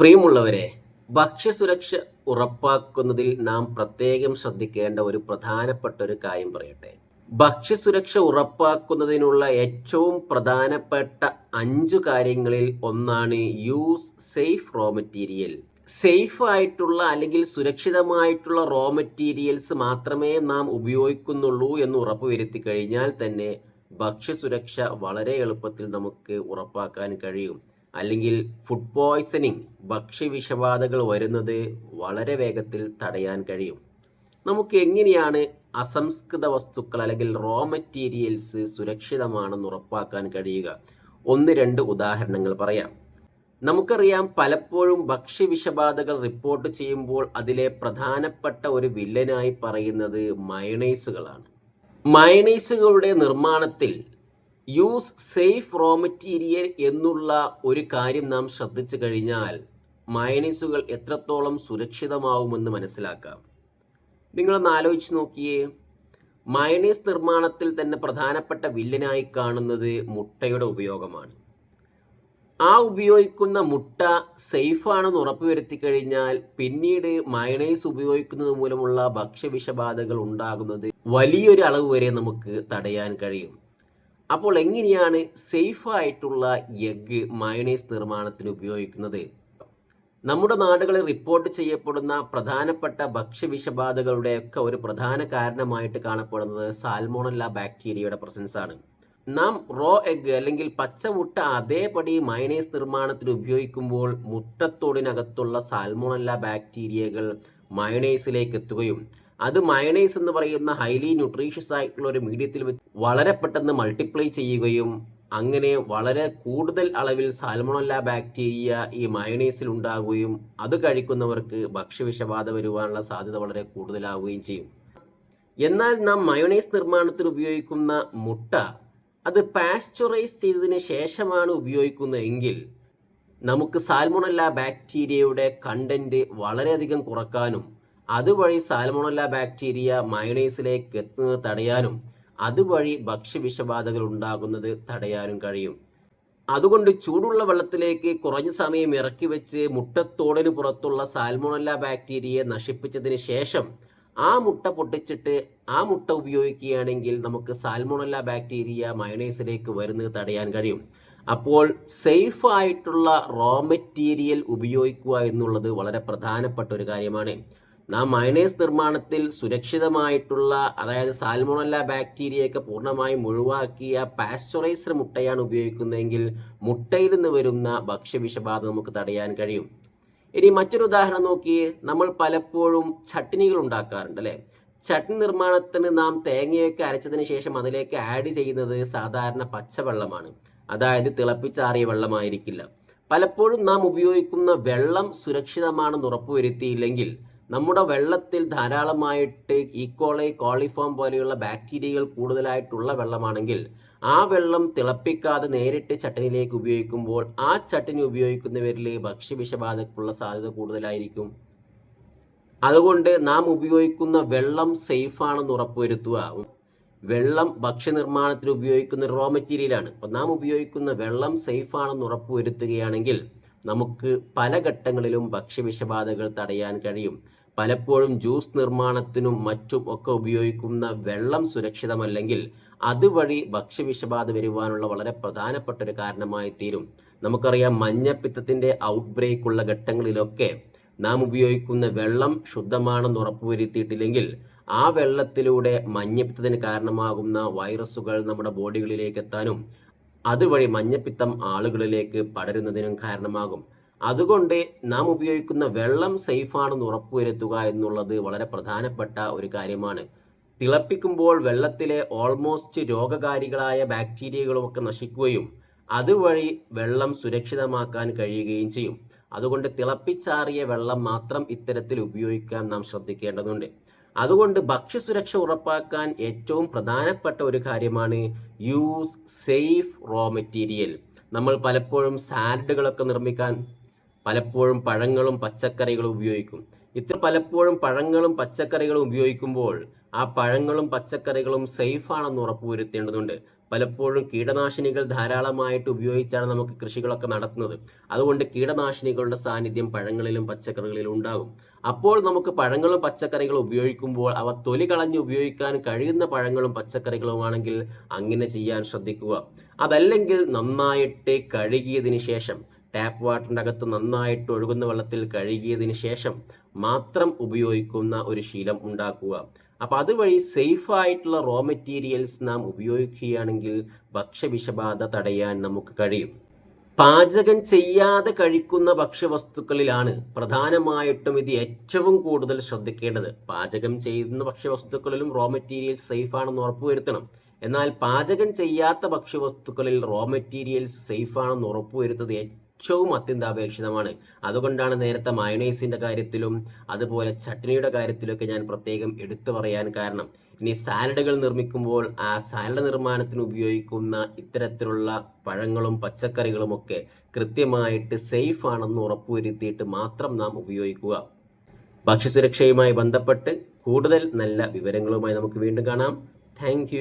പ്രിയമുള്ളവരെ ഭക്ഷ്യസുരക്ഷ ഉറപ്പാക്കുന്നതിൽ നാം പ്രത്യേകം ശ്രദ്ധിക്കേണ്ട ഒരു പ്രധാനപ്പെട്ട ഒരു കാര്യം പറയട്ടെ. ഭക്ഷ്യസുരക്ഷ ഉറപ്പാക്കുന്നതിനുള്ള ഏറ്റവും പ്രധാനപ്പെട്ട അഞ്ചു കാര്യങ്ങളിൽ ഒന്നാണ് use safe raw material. Safe ആയിട്ടുള്ള അല്ലെങ്കിൽ സുരക്ഷിതമായിട്ടുള്ള റോ മെറ്റീരിയൽസ് മാത്രമേ നാം ഉപയോഗിക്കുന്നുള്ളൂ എന്ന് ഉറപ്പുവരുത്തി കഴിഞ്ഞാൽ തന്നെ ഭക്ഷ്യസുരക്ഷ വളരെ എളുപ്പത്തിൽ നമുക്ക് ഉറപ്പാക്കാൻ കഴിയും. അല്ലെങ്കിൽ ഫുഡ് പോയ്സണിങ് ഭക്ഷ്യവിഷബാധകൾ വരുന്നത് വളരെ വേഗത്തിൽ തടയാൻ കഴിയും. നമുക്ക് എങ്ങനെയാണ് അസംസ്കൃത വസ്തുക്കൾ അല്ലെങ്കിൽ റോ മെറ്റീരിയൽസ് സുരക്ഷിതമാണെന്ന് ഉറപ്പാക്കാൻ കഴിയുക? ഒന്ന് രണ്ട് ഉദാഹരണങ്ങൾ പറയാം. നമുക്കറിയാം പലപ്പോഴും ഭക്ഷ്യവിഷബാധകൾ റിപ്പോർട്ട് ചെയ്യുമ്പോൾ അതിലെ പ്രധാനപ്പെട്ട ഒരു വില്ലനായി പറയുന്നത് മയണൈസുകളാണ് മയണൈസുകളുടെ നിർമ്മാണത്തിൽ യൂസ് സേഫ് റോ മെറ്റീരിയൽ എന്നുള്ള ഒരു കാര്യം നാം ശ്രദ്ധിച്ചു കഴിഞ്ഞാൽ മയണീസുകൾ എത്രത്തോളം സുരക്ഷിതമാവുമെന്ന് മനസ്സിലാക്കാം. നിങ്ങളൊന്ന് ആലോചിച്ച് നോക്കിയേ. മയണീസ് നിർമ്മാണത്തിൽ തന്നെ പ്രധാനപ്പെട്ട വില്ലനായി കാണുന്നത് മുട്ടയുടെ ഉപയോഗമാണ്. ആ ഉപയോഗിക്കുന്ന മുട്ട സേഫാണെന്ന് ഉറപ്പുവരുത്തി കഴിഞ്ഞാൽ പിന്നീട് മയണൈസ് ഉപയോഗിക്കുന്നത് മൂലമുള്ള ഭക്ഷ്യവിഷബാധകൾ ഉണ്ടാകുന്നത് വലിയൊരു അളവ് വരെ നമുക്ക് തടയാൻ കഴിയും. അപ്പോൾ എങ്ങനെയാണ് സേഫായിട്ടുള്ള എഗ്ഗ് മയണൈസ് നിർമ്മാണത്തിന് ഉപയോഗിക്കുന്നത്? നമ്മുടെ നാടുകളിൽ റിപ്പോർട്ട് ചെയ്യപ്പെടുന്ന പ്രധാനപ്പെട്ട ഭക്ഷ്യവിഷബാധകളുടെയൊക്കെ ഒരു പ്രധാന കാരണമായിട്ട് കാണപ്പെടുന്നത് സാൽമോണല്ല ബാക്ടീരിയയുടെ പ്രസൻസ് ആണ്. നാം റോ എഗ് അല്ലെങ്കിൽ പച്ചമുട്ട അതേപടി മയണൈസ് നിർമ്മാണത്തിൽ ഉപയോഗിക്കുമ്പോൾ മുട്ടത്തോടിനകത്തുള്ള സാൽമോണല്ല ബാക്ടീരിയകൾ മയണൈസിലേക്ക് എത്തുകയും അത് മയണൈസ് എന്ന് പറയുന്ന ഹൈലി ന്യൂട്രീഷ്യസ് ആയിട്ടുള്ള ഒരു മീഡിയത്തിൽ വെച്ച് വളരെ പെട്ടെന്ന് മൾട്ടിപ്ലൈ ചെയ്യുകയും അങ്ങനെ വളരെ കൂടുതൽ അളവിൽ സാൽമോണല്ല ബാക്ടീരിയ ഈ മയണൈസിൽ ഉണ്ടാകുകയും അത് കഴിക്കുന്നവർക്ക് ഭക്ഷ്യവിഷബാധ വരുവാനുള്ള സാധ്യത വളരെ കൂടുതലാവുകയും ചെയ്യും. എന്നാൽ നാം മയോണൈസ് നിർമ്മാണത്തിൽ ഉപയോഗിക്കുന്ന മുട്ട അത് പാസ്ചറൈസ് ചെയ്തതിന് ശേഷമാണ് ഉപയോഗിക്കുന്നതെങ്കിൽ നമുക്ക് സാൽമോണല്ല ബാക്ടീരിയയുടെ കണ്ടന്റ് വളരെയധികം കുറക്കാനും അതുവഴി സാൽമോണല്ല ബാക്ടീരിയ മയണൈസിലേക്ക് എത്തുന്നത് തടയാനും അതുവഴി ഭക്ഷ്യവിഷബാധകൾ ഉണ്ടാകുന്നത് തടയാനും കഴിയും. അതുകൊണ്ട് ചൂടുള്ള വെള്ളത്തിലേക്ക് കുറഞ്ഞ സമയം ഇറക്കി വെച്ച് മുട്ടത്തോടിന് പുറത്തുള്ള സാൽമോണല്ല ബാക്ടീരിയയെ നശിപ്പിച്ചതിന് ശേഷം ആ മുട്ട പൊട്ടിച്ചിട്ട് ആ മുട്ട ഉപയോഗിക്കുകയാണെങ്കിൽ നമുക്ക് സാൽമോണല്ല ബാക്ടീരിയ മയണൈസിലേക്ക് വരുന്നത് തടയാൻ കഴിയും. അപ്പോൾ സേഫ് ആയിട്ടുള്ള റോ മെറ്റീരിയൽ ഉപയോഗിക്കുക എന്നുള്ളത് വളരെ പ്രധാനപ്പെട്ട ഒരു കാര്യമാണ്. നാം മയണൈസ് നിർമ്മാണത്തിൽ സുരക്ഷിതമായിട്ടുള്ള അതായത് സാൽമോണല്ല ബാക്ടീരിയയൊക്കെ പൂർണമായും ഒഴിവാക്കിയ പാസ്ചറൈസ്ഡ് മുട്ടയാണ് ഉപയോഗിക്കുന്നതെങ്കിൽ മുട്ടയിൽ നിന്ന് വരുന്ന ഭക്ഷ്യവിഷബാധ നമുക്ക് തടയാൻ കഴിയും. ഇനി മറ്റൊരു ഉദാഹരണം നോക്കി. നമ്മൾ പലപ്പോഴും ചട്നികൾ ഉണ്ടാക്കാറുണ്ട് അല്ലേ? ചട്നി നിർമ്മാണത്തിന് നാം തേങ്ങയൊക്കെ അരച്ചതിന് ശേഷം അതിലേക്ക് ആഡ് ചെയ്യുന്നത് സാധാരണ പച്ചവെള്ളമാണ്. അതായത് തിളപ്പിച്ചാറിയ വെള്ളമായിരിക്കില്ല. പലപ്പോഴും നാം ഉപയോഗിക്കുന്ന വെള്ളം സുരക്ഷിതമാണെന്ന് ഉറപ്പുവരുത്തിയില്ലെങ്കിൽ നമ്മുടെ വെള്ളത്തിൽ ധാരാളമായിട്ട് ഈക്കോളൈ കോളിഫോം പോലെയുള്ള ബാക്ടീരിയകൾ കൂടുതലായിട്ടുള്ള വെള്ളമാണെങ്കിൽ ആ വെള്ളം തിളപ്പിക്കാതെ നേരിട്ട് ചട്ടനിലേക്ക് ഉപയോഗിക്കുമ്പോൾ ആ ചട്ടനി ഉപയോഗിക്കുന്നവരിൽ ഭക്ഷ്യവിഷബാധക്കുള്ള സാധ്യത കൂടുതലായിരിക്കും. അതുകൊണ്ട് നാം ഉപയോഗിക്കുന്ന വെള്ളം സേഫാണെന്ന് ഉറപ്പുവരുത്തുക. വെള്ളം ഭക്ഷ്യനിർമ്മാണത്തിന് ഉപയോഗിക്കുന്ന റോ മെറ്റീരിയലാണ് അപ്പം നാം ഉപയോഗിക്കുന്ന വെള്ളം സേഫാണെന്ന് ഉറപ്പുവരുത്തുകയാണെങ്കിൽ നമുക്ക് പല ഘട്ടങ്ങളിലും ഭക്ഷ്യവിഷബാധകൾ തടയാൻ കഴിയും. പലപ്പോഴും ജ്യൂസ് നിർമ്മാണത്തിനും മറ്റും ഒക്കെ ഉപയോഗിക്കുന്ന വെള്ളം സുരക്ഷിതമല്ലെങ്കിൽ അതുവഴി ഭക്ഷ്യവിഷബാധ വരുവാനുള്ള വളരെ പ്രധാനപ്പെട്ട ഒരു കാരണമായി തീരും. നമുക്കറിയാം മഞ്ഞപ്പിത്തത്തിന്റെ ഔട്ട് ബ്രേക്ക് ഉള്ള ഘട്ടങ്ങളിലൊക്കെ നാം ഉപയോഗിക്കുന്ന വെള്ളം ശുദ്ധമാണെന്ന് ഉറപ്പുവരുത്തിയിട്ടില്ലെങ്കിൽ ആ വെള്ളത്തിലൂടെ മഞ്ഞപ്പിത്തത്തിന് കാരണമാകുന്ന വൈറസുകൾ നമ്മുടെ ബോഡികളിലേക്ക് എത്താനും അതുവഴി മഞ്ഞപ്പിത്തം ആളുകളിലേക്ക് പടരുന്നതിനും കാരണമാകും. അതുകൊണ്ട് നാം ഉപയോഗിക്കുന്ന വെള്ളം സേഫാണെന്ന് ഉറപ്പുവരുത്തുക എന്നുള്ളത് വളരെ പ്രധാനപ്പെട്ട ഒരു കാര്യമാണ്. തിളപ്പിക്കുമ്പോൾ വെള്ളത്തിലെ ഓൾമോസ്റ്റ് രോഗകാരികളായ ബാക്ടീരിയകളുമൊക്കെ നശിക്കുകയും അതുവഴി വെള്ളം സുരക്ഷിതമാക്കാൻ കഴിയുകയും ചെയ്യും. അതുകൊണ്ട് തിളപ്പിച്ചാറിയ വെള്ളം മാത്രം ഇത്തരത്തിൽ ഉപയോഗിക്കാൻ നാം ശ്രദ്ധിക്കേണ്ടതുണ്ട്. അതുകൊണ്ട് ഭക്ഷ്യസുരക്ഷ ഉറപ്പാക്കാൻ ഏറ്റവും പ്രധാനപ്പെട്ട ഒരു കാര്യമാണ് യൂസ് സേഫ് റോ മെറ്റീരിയൽ നമ്മൾ പലപ്പോഴും സാലഡുകളൊക്കെ നിർമ്മിക്കാൻ പലപ്പോഴും പഴങ്ങളും പച്ചക്കറികളും ഉപയോഗിക്കും. ഇത്ര പലപ്പോഴും പഴങ്ങളും പച്ചക്കറികളും ഉപയോഗിക്കുമ്പോൾ ആ പഴങ്ങളും പച്ചക്കറികളും സേഫ് ആണെന്ന് ഉറപ്പുവരുത്തേണ്ടതുണ്ട്. പലപ്പോഴും കീടനാശിനികൾ ധാരാളമായിട്ട് ഉപയോഗിച്ചാണ് നമുക്ക് കൃഷികളൊക്കെ നടത്തുന്നത്. അതുകൊണ്ട് കീടനാശിനികളുടെ സാന്നിധ്യം പഴങ്ങളിലും പച്ചക്കറികളിലും ഉണ്ടാകും. അപ്പോൾ നമുക്ക് പഴങ്ങളും പച്ചക്കറികളും ഉപയോഗിക്കുമ്പോൾ അവ തൊലി കളഞ്ഞ് ഉപയോഗിക്കാൻ കഴിയുന്ന പഴങ്ങളും പച്ചക്കറികളുമാണെങ്കിൽ അങ്ങനെ ചെയ്യാൻ ശ്രദ്ധിക്കുക. അതല്ലെങ്കിൽ നന്നായിട്ട് കഴുകിയതിന് ശേഷം ടാപ്പ് വാട്ടറിന്റെ അകത്ത് നന്നായിട്ട് ഒഴുകുന്ന വെള്ളത്തിൽ കഴുകിയതിന് ശേഷം മാത്രം ഉപയോഗിക്കുന്ന ഒരു ശീലം ഉണ്ടാക്കുക. അപ്പോൾ അതുവഴി സേഫ് ആയിട്ടുള്ള റോ മെറ്റീരിയൽസ് നാം ഉപയോഗിക്കുകയാണെങ്കിൽ ഭക്ഷ്യവിഷബാധ തടയാൻ നമുക്ക് കഴിയും. പാചകം ചെയ്യാതെ കഴിക്കുന്ന ഭക്ഷ്യവസ്തുക്കളിലാണ് പ്രധാനമായിട്ടും ഇത് ഏറ്റവും കൂടുതൽ ശ്രദ്ധിക്കേണ്ടത്. പാചകം ചെയ്യുന്ന ഭക്ഷ്യവസ്തുക്കളിലും റോ മെറ്റീരിയൽസ് സേഫ് ആണെന്ന് ഉറപ്പുവരുത്തണം എന്നാൽ പാചകം ചെയ്യാത്ത ഭക്ഷ്യവസ്തുക്കളിൽ റോ മെറ്റീരിയൽസ് സേഫ് ആണെന്ന് ഉറപ്പുവരുത്തുന്നത് ഏറ്റവും അത്യന്താപേക്ഷിതമാണ്. അതുകൊണ്ടാണ് നേരത്തെ മയണൈസിന്റെ കാര്യത്തിലും അതുപോലെ ചട്നിയുടെ കാര്യത്തിലൊക്കെ ഞാൻ പ്രത്യേകം എടുത്തു പറയാൻ കാരണം. ഇനി സാലഡുകൾ നിർമ്മിക്കുമ്പോൾ ആ സാലഡ് നിർമ്മാണത്തിന് ഉപയോഗിക്കുന്ന ഇത്തരത്തിലുള്ള പഴങ്ങളും പച്ചക്കറികളും ഒക്കെ കൃത്യമായിട്ട് സേഫ് ആണെന്ന് ഉറപ്പുവരുത്തിയിട്ട് മാത്രം നാം ഉപയോഗിക്കുക. ഭക്ഷ്യസുരക്ഷയുമായി ബന്ധപ്പെട്ട് കൂടുതൽ നല്ല വിവരങ്ങളുമായി നമുക്ക് വീണ്ടും കാണാം. താങ്ക്